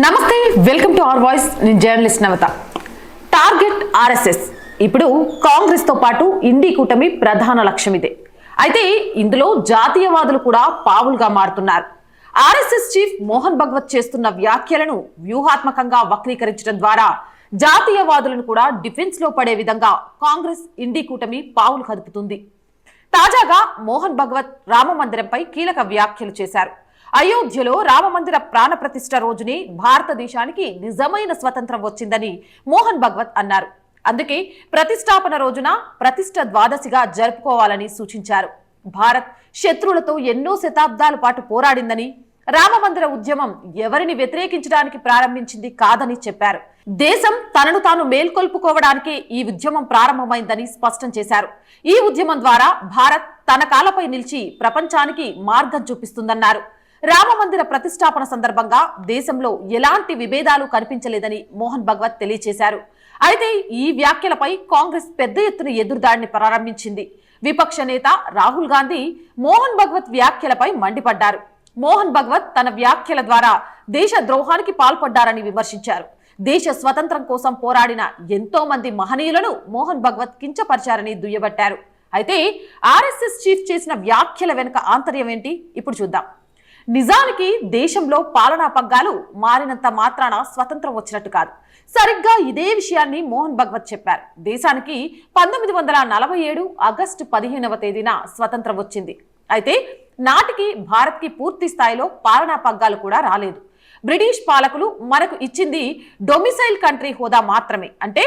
నమస్తే welcome to our voice. నేను journalist నవత. Target RSS. ఇప్పుడు కాంగ్రెస్తో పాటు ఇండి కూటమి ప్రధాన లక్ష్యం ఇదే. అయితే ఇందులో జాతీయవాదులు కూడా పావులుగా మారుతున్నారు. ఆర్ఎస్ఎస్ చీఫ్ మోహన్ భగవత్ చేస్తున్న వ్యాఖ్యలను వ్యూహాత్మకంగా వక్రీకరించడం ద్వారా జాతీయవాదులను కూడా డిఫెన్స్లో పడే విధంగా కాంగ్రెస్ ఇండి కూటమి పావులు కదుపుతుంది. తాజాగా మోహన్ భగవత్ రామ మందిరంపై కీలక వ్యాఖ్యలు చేశారు. అయోధ్యలో రామమందిర ప్రాణ ప్రతిష్ఠ రోజుని భారతదేశానికి నిజమైన స్వతంత్రం వచ్చిందని మోహన్ భగవత్ అన్నారు. అందుకే ప్రతిష్టాపన రోజున ప్రతిష్ఠ ద్వాదశిగా జరుపుకోవాలని సూచించారు. భారత్ శత్రువులతో ఎన్నో శతాబ్దాల పాటు పోరాడిందని రామమందిర ఉద్యమం ఎవరిని వ్యతిరేకించడానికి ప్రారంభించింది కాదని చెప్పారు. దేశం తనను తాను మేల్కొల్పుకోవడానికి ఈ ఉద్యమం ప్రారంభమైందని స్పష్టం చేశారు. ఈ ఉద్యమం ద్వారా భారత్ తన కాలపై నిలిచి ప్రపంచానికి మార్గం చూపిస్తుందన్నారు. రామమందిర ప్రతిష్టాపన సందర్భంగా దేశంలో ఎలాంటి విభేదాలు కనిపించలేదని మోహన్ భగవత్ తెలియజేశారు అయితే ఈ వ్యాఖ్యలపై కాంగ్రెస్ పెద్ద ఎత్తున ఎదురుదాడిని ప్రారంభించింది. విపక్ష నేత రాహుల్ గాంధీ మోహన్ భగవత్ వ్యాఖ్యలపై మండిపడ్డారు. మోహన్ భగవత్ తన వ్యాఖ్యల ద్వారా దేశ ద్రోహానికి పాల్పడ్డారని విమర్శించారు. దేశ స్వతంత్రం కోసం పోరాడిన ఎంతో మంది మహనీయులను మోహన్ భగవత్ కించపరిచారని దుయ్యబట్టారు. అయితే ఆర్ఎస్ఎస్ చీఫ్ చేసిన వ్యాఖ్యల వెనుక ఆంతర్యం ఏంటి? ఇప్పుడు చూద్దాం. నిజానికి దేశంలో పాలనా పగ్గాలు మారినంత మాత్రాన స్వతంత్రం వచ్చినట్టు కాదు. సరిగ్గా ఇదే విషయాన్ని మోహన్ భగవత్ చెప్పారు. దేశానికి పంతొమ్మిది వందల నలభై ఏడు ఆగస్టు పదిహేనవ తేదీన స్వతంత్రం వచ్చింది. అయితే నాటికి భారత్కి పూర్తి స్థాయిలో పాలనా పగ్గాలు కూడా రాలేదు. బ్రిటిష్ పాలకులు మనకు ఇచ్చింది డొమిసైల్ కంట్రీ హోదా మాత్రమే. అంటే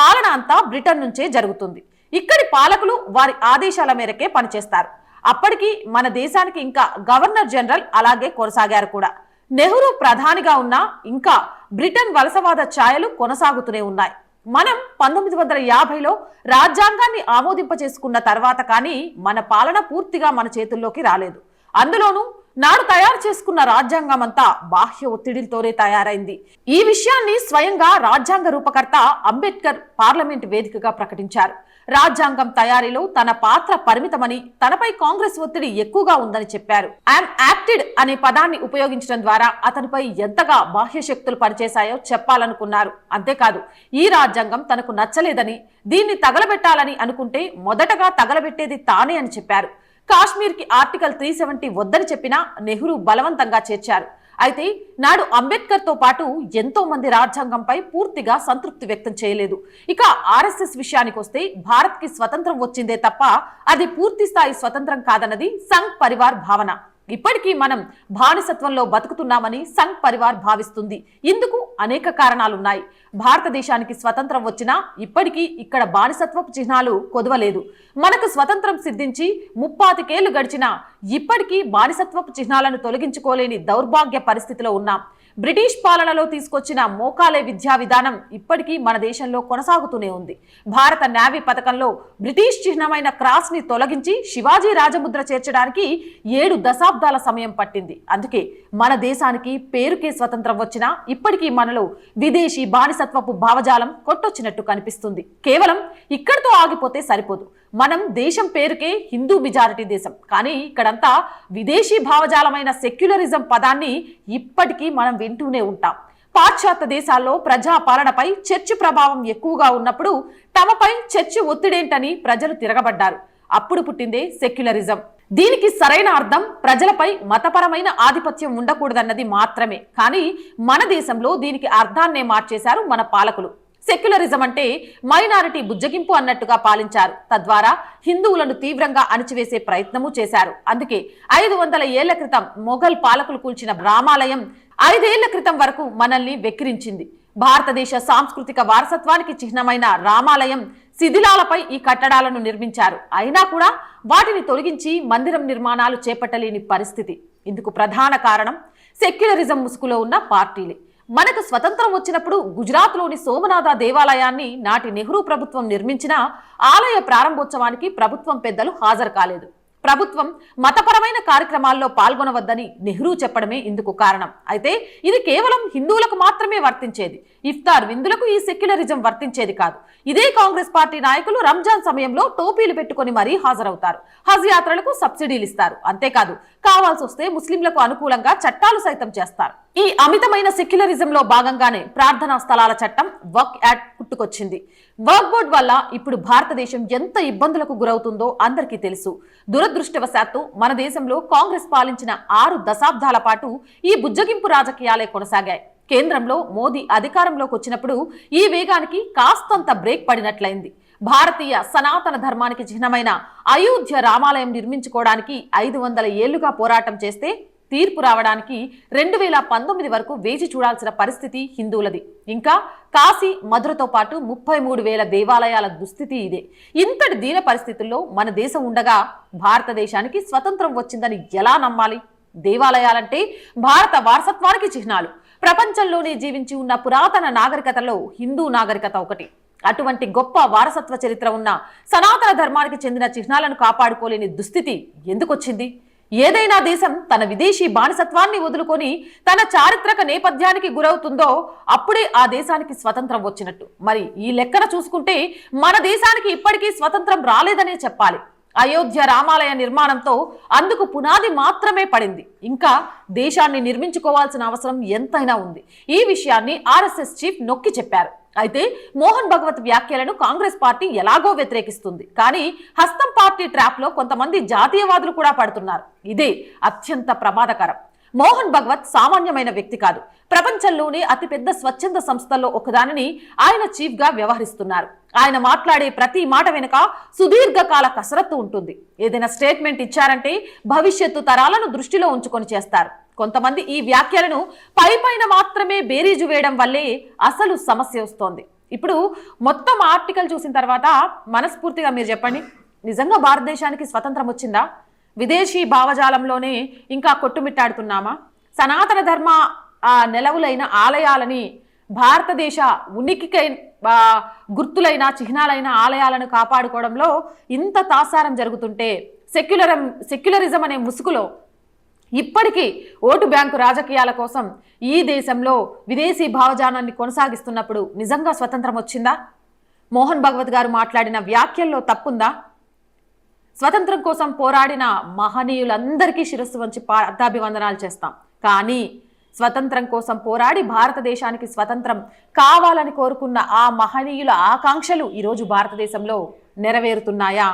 పాలన అంతా బ్రిటన్ నుంచే జరుగుతుంది. ఇక్కడి పాలకులు వారి ఆదేశాల మేరకే పనిచేస్తారు. అప్పటికి మన దేశానికి ఇంకా గవర్నర్ జనరల్ అలాగే కొనసాగారు కూడా. నెహ్రూ ప్రధానిగా ఉన్నా ఇంకా బ్రిటన్ వలసవాద ఛాయలు కొనసాగుతూనే ఉన్నాయి. మనం పంతొమ్మిది వందల యాభైలో రాజ్యాంగాన్ని ఆమోదింప చేసుకున్న తర్వాత కానీ మన పాలన పూర్తిగా మన చేతుల్లోకి రాలేదు. అందులోనూ నాడు తయారు చేసుకున్న రాజ్యాంగం అంతా బాహ్య ఒత్తిడితోనే తయారైంది. ఈ విషయాన్ని స్వయంగా రాజ్యాంగ రూపకర్త అంబేద్కర్ పార్లమెంట్ వేదికగా ప్రకటించారు. రాజ్యాంగం తయారీలో తన పాత్ర పరిమితమని తనపై కాంగ్రెస్ ఒత్తిడి ఎక్కువగా ఉందని చెప్పారు. ఐఎమ్ యాక్టెడ్ అనే పదాన్ని ఉపయోగించడం ద్వారా అతనిపై ఎంతగా బాహ్య శక్తులు పనిచేశాయో చెప్పాలనుకున్నారు. అంతేకాదు ఈ రాజ్యాంగం తనకు నచ్చలేదని దీన్ని తగలబెట్టాలని అనుకుంటే మొదటగా తగలబెట్టేది తానే అని చెప్పారు. కాశ్మీర్కి ఆర్టికల్ త్రీ సెవెంటీ వద్దని చెప్పినా నెహ్రూ బలవంతంగా చేర్చారు. అయితే నాడు అంబేద్కర్తో పాటు ఎంతో మంది రాజ్యాంగంపై పూర్తిగా సంతృప్తి వ్యక్తం చేయలేదు. ఇక ఆర్ఎస్ఎస్ విషయానికి వస్తే భారత్కి స్వతంత్రం వచ్చిందే తప్ప అది పూర్తి స్థాయి స్వతంత్రం కాదన్నది సంఘ్ పరివార్ భావన. ఇప్పటికీ మనం బానిసత్వంలో బతుకుతున్నామని సంఘ్ పరివార్ భావిస్తుంది. ఇందుకు అనేక కారణాలున్నాయి. భారతదేశానికి స్వతంత్రం వచ్చినా ఇప్పటికీ ఇక్కడ బానిసత్వపు చిహ్నాలు కొదవలేదు. మనకు స్వతంత్రం సిద్ధించి ముప్పాతికేళ్ళు గడిచినా ఇప్పటికీ బానిసత్వపు చిహ్నాలను తొలగించుకోలేని దౌర్భాగ్య పరిస్థితిలో ఉన్నాం. బ్రిటిష్ పాలనలో తీసుకొచ్చిన మోకాలే విద్యా విధానం ఇప్పటికీ మన దేశంలో కొనసాగుతూనే ఉంది. భారత నేవీ పథకంలో బ్రిటిష్ చిహ్నమైన క్రాస్ని తొలగించి శివాజీ రాజముద్ర చేర్చడానికి ఏడు దశాబ్దాల సమయం పట్టింది. అందుకే మన దేశానికి పేరుకే స్వతంత్రం వచ్చినా ఇప్పటికీ మనలో విదేశీ బానిసత్వపు భావజాలం కొట్టొచ్చినట్టు కనిపిస్తుంది. కేవలం ఇక్కడితో ఆగిపోతే సరిపోదు. మనం దేశం పేరుకే హిందూ మెజారిటీ దేశం. కానీ ఇక్కడంతా విదేశీ భావజాలమైన సెక్యులరిజం పదాన్ని ఇప్పటికీ మనం వింటూనే ఉంటాం. పాశ్చాత్య దేశాల్లో ప్రజా పాలనపై చర్చ్ ప్రభావం ఎక్కువగా ఉన్నప్పుడు తమపై చర్చ్ ఒత్తిడేంటని ప్రజలు తిరగబడ్డారు. అప్పుడు పుట్టిందే సెక్యులరిజం. దీనికి సరైన అర్థం ప్రజలపై మతపరమైన ఆధిపత్యం ఉండకూడదన్నది మాత్రమే. కానీ మన దేశంలో దీనికి అర్థాన్నే మార్చేశారు మన పాలకులు. సెక్యులరిజం అంటే మైనారిటీ బుజ్జగింపు అన్నట్టుగా పాలించారు. తద్వారా హిందువులను తీవ్రంగా అణిచివేసే ప్రయత్నము చేశారు. అందుకే ఐదు వందల ఏళ్ళ క్రితం మొఘల్ పాలకులు కూల్చిన రామాలయం ఐదేళ్ళ క్రితం వరకు మనల్ని వెక్కిరించింది. భారతదేశ సాంస్కృతిక వారసత్వానికి చిహ్నమైన రామాలయం శిథిలాలపై ఈ కట్టడాలను నిర్మించారు. అయినా కూడా వాటిని తొలగించి మందిరం నిర్మాణాలు చేపట్టలేని పరిస్థితి. ఇందుకు ప్రధాన కారణం సెక్యులరిజం ముసుగులో ఉన్న పార్టీలే. మనకు స్వతంత్రం వచ్చినప్పుడు గుజరాత్లోని సోమనాథ దేవాలయాన్ని నాటి నెహ్రూ ప్రభుత్వం నిర్మించిన ఆలయ ప్రారంభోత్సవానికి ప్రభుత్వం పెద్దలు హాజరు కాలేదు. ప్రభుత్వం మతపరమైన కార్యక్రమాల్లో పాల్గొనవద్దని నెహ్రూ చెప్పడమే ఇందుకు కారణం. అయితే ఇది కేవలం హిందువులకు మాత్రమే వర్తించేది. ఇఫ్తార్ విందులకు ఈ సెక్యులరిజం వర్తించేది కాదు. ఇదే కాంగ్రెస్ పార్టీ నాయకులు రంజాన్ సమయంలో టోపీలు పెట్టుకొని మరీ హాజరవుతారు. హజ్ యాత్రలకు సబ్సిడీలు ఇస్తారు. అంతేకాదు కావాల్సి వస్తే ముస్లింలకు అనుకూలంగా చట్టాలు సైతం చేస్తారు. ఈ అమితమైన సెక్యులరిజం లో భాగంగానే ప్రార్థనా స్థలాల చట్టం వర్క్ యాక్ట్ పుట్టుకొచ్చింది. వర్క్ బోర్డ్ వల్ల ఇప్పుడు భారతదేశం ఎంత ఇబ్బందులకు గురవుతుందో అందరికీ తెలుసు. దురదృష్టవశాత్తు మన దేశంలో కాంగ్రెస్ పాలించిన ఆరు దశాబ్దాల పాటు ఈ బుజ్జగింపు రాజకీయాలే కొనసాగాయి. కేంద్రంలో మోదీ అధికారంలోకి వచ్చినప్పుడు ఈ వేగానికి కాస్తంత బ్రేక్ పడినట్లయింది. భారతీయ సనాతన ధర్మానికి చిహ్నమైన అయోధ్య రామాలయం నిర్మించుకోవడానికి ఐదు వందల ఏళ్ళుగా పోరాటం చేస్తే తీర్పు రావడానికి రెండు వేల పంతొమ్మిది వరకు వేచి చూడాల్సిన పరిస్థితి హిందువులది. ఇంకా కాశీ మధురతో పాటు ముప్పై మూడు వేల దేవాలయాల దుస్థితి ఇదే. ఇంతటి దీన పరిస్థితుల్లో మన దేశం ఉండగా భారతదేశానికి స్వతంత్రం వచ్చిందని ఎలా నమ్మాలి? దేవాలయాలంటే భారత వారసత్వానికి చిహ్నాలు. ప్రపంచంలోనే జీవించి ఉన్న పురాతన నాగరికతలో హిందూ నాగరికత ఒకటి. అటువంటి గొప్ప వారసత్వ చరిత్ర ఉన్న సనాతన ధర్మానికి చెందిన చిహ్నాలను కాపాడుకోలేని దుస్థితి ఎందుకొచ్చింది? ఏదైనా దేశం తన విదేశీ బానిసత్వాన్ని వదులుకొని తన చారిత్రక నేపథ్యానికి గురవుతుందో అప్పుడే ఆ దేశానికి స్వతంత్రం వచ్చినట్టు. మరి ఈ లెక్కన చూసుకుంటే మన దేశానికి ఇప్పటికీ స్వతంత్రం రాలేదనే చెప్పాలి. అయోధ్య రామాలయ నిర్మాణంతో అందుకు పునాది మాత్రమే పడింది. ఇంకా దేశాన్ని నిర్మించుకోవాల్సిన అవసరం ఎంతైనా ఉంది. ఈ విషయాన్ని ఆర్ఎస్ఎస్ చీఫ్ నొక్కి చెప్పారు. అయితే మోహన్ భగవత్ వ్యాఖ్యలను కాంగ్రెస్ పార్టీ ఎలాగో వ్యతిరేకిస్తుంది. కానీ హస్తం పార్టీ ట్రాప్లో కొంతమంది జాతీయవాదులు కూడా పడుతున్నారు. ఇదే అత్యంత ప్రమాదకరం. మోహన్ భగవత్ సామాన్యమైన వ్యక్తి కాదు. ప్రపంచంలోనే అతిపెద్ద స్వచ్ఛంద సంస్థల్లో ఒకదానిని ఆయన చీఫ్గా వ్యవహరిస్తున్నారు. ఆయన మాట్లాడే ప్రతి మాట వెనుక సుదీర్ఘకాల కసరత్తు ఉంటుంది. ఏదైనా స్టేట్మెంట్ ఇచ్చారంటే భవిష్యత్తు తరాలను దృష్టిలో ఉంచుకొని చేస్తారు. కొంతమంది ఈ వ్యాఖ్యలను పై పైన మాత్రమే బేరీజు వేయడం వల్లే అసలు సమస్య వస్తోంది. ఇప్పుడు మొత్తం ఆర్టికల్ చూసిన తర్వాత మనస్ఫూర్తిగా మీరు చెప్పండి. నిజంగా భారతదేశానికి స్వతంత్రం వచ్చిందా? విదేశీ భావజాలంలోనే ఇంకా కొట్టుమిట్టాడుతున్నామా? సనాతన ధర్మ నెలవులైన ఆలయాలని భారతదేశ ఉనికికై గుర్తులైన చిహ్నాలైన ఆలయాలను కాపాడుకోవడంలో ఇంత తాసారం జరుగుతుంటే సెక్యులరం సెక్యులరిజం అనే ముసుగులో ఇప్పటికీ ఓటు బ్యాంకు రాజకీయాల కోసం ఈ దేశంలో విదేశీ భావజానాన్ని కొనసాగిస్తున్నప్పుడు నిజంగా స్వతంత్రం వచ్చిందా? మోహన్ భగవత్ గారు మాట్లాడిన వ్యాఖ్యల్లో తప్పుందా? స్వతంత్రం కోసం పోరాడిన మహనీయులందరికీ శిరస్సు వంచి పార్థాభివందనాలు చేస్తాం. కానీ స్వతంత్రం కోసం పోరాడి భారతదేశానికి స్వతంత్రం కావాలని కోరుకున్న ఆ మహనీయుల ఆకాంక్షలు ఈరోజు భారతదేశంలో నెరవేరుతున్నాయా?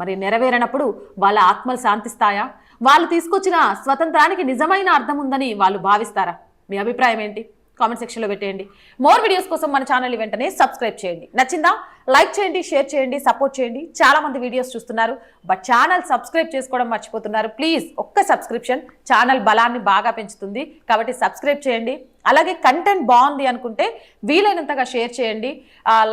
మరి నెరవేరనప్పుడు వాళ్ళ ఆత్మలు శాంతిస్తాయా? వాళ్ళు తీసుకొచ్చిన స్వతంత్రానికి నిజమైన అర్థం ఉందని వాళ్ళు భావిస్తారా? మీ అభిప్రాయం ఏంటి? కామెంట్ సెక్షన్లో పెట్టేయండి. మోర్ వీడియోస్ కోసం మన ఛానల్ వెంటనే సబ్స్క్రైబ్ చేయండి. నచ్చిందా? లైక్ చేయండి షేర్ చేయండి సపోర్ట్ చేయండి. చాలా మంది వీడియోస్ చూస్తున్నారు బట్ ఛానల్ సబ్స్క్రైబ్ చేసుకోవడం మర్చిపోతున్నారు. ప్లీజ్ ఒక్క సబ్స్క్రిప్షన్ ఛానల్ బలాన్ని బాగా పెంచుతుంది. కాబట్టి సబ్స్క్రైబ్ చేయండి. అలాగే కంటెంట్ బాగుంది అనుకుంటే వీలైనంతగా షేర్ చేయండి.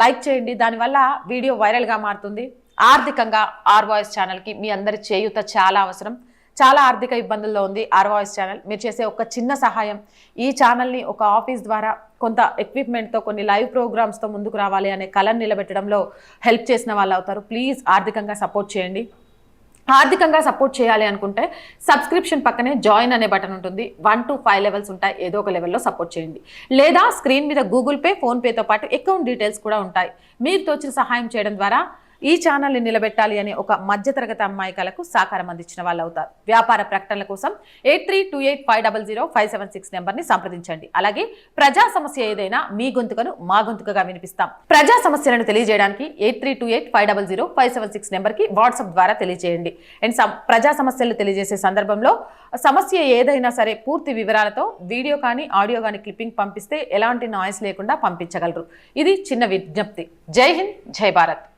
లైక్ చేయండి. దానివల్ల వీడియో వైరల్గా మారుతుంది. ఆర్థికంగా ఆర్ వాయిస్ ఛానల్కి మీ అందరి చేయూత చాలా అవసరం. చాలా ఆర్థిక ఇబ్బందుల్లో ఉంది ఆర్ వాయిస్ ఛానల్. మీరు చేసే ఒక చిన్న సహాయం ఈ ఛానల్ని ఒక ఆఫీస్ ద్వారా కొంత ఎక్విప్మెంట్తో కొన్ని లైవ్ ప్రోగ్రామ్స్తో ముందుకు రావాలి అనే కళను నిలబెట్టడంలో హెల్ప్ చేసిన వాళ్ళు అవుతారు. ప్లీజ్ ఆర్థికంగా సపోర్ట్ చేయండి. ఆర్థికంగా సపోర్ట్ చేయాలి అనుకుంటే సబ్స్క్రిప్షన్ పక్కనే జాయిన్ అనే బటన్ ఉంటుంది. వన్ టు ఫైవ్ లెవెల్స్ ఉంటాయి. ఏదో ఒక లెవెల్లో సపోర్ట్ చేయండి. లేదా స్క్రీన్ మీద గూగుల్ పే ఫోన్పేతో పాటు అకౌంట్ డీటెయిల్స్ కూడా ఉంటాయి. మీరు తోచిన సహాయం చేయడం ద్వారా ఈ ఛానల్ని నిలబెట్టాలి అనే ఒక మధ్యతరగతి అమ్మాయికలకు సహకారం అందించిన వాళ్ళు అవుతారు. వ్యాపార ప్రకటనల కోసం eight three two eight five double zero five seven six నెంబర్ని సంప్రదించండి. అలాగే ప్రజా సమస్య ఏదైనా మీ గొంతుకను మా గొంతుకగా వినిపిస్తాం. ప్రజా సమస్యలను తెలియజేయడానికి eight three two eight five double zero five seven six నెంబర్కి వాట్సాప్ ద్వారా తెలియజేయండి. అండ్ ప్రజా సమస్యలు తెలియజేసే సందర్భంలో సమస్య ఏదైనా సరే పూర్తి వివరాలతో వీడియో కానీ ఆడియో కానీ క్లిప్పింగ్ పంపిస్తే ఎలాంటి నాయిస్ లేకుండా పంపించగలరు. ఇది చిన్న విజ్ఞప్తి. జై హింద్ జై భారత్.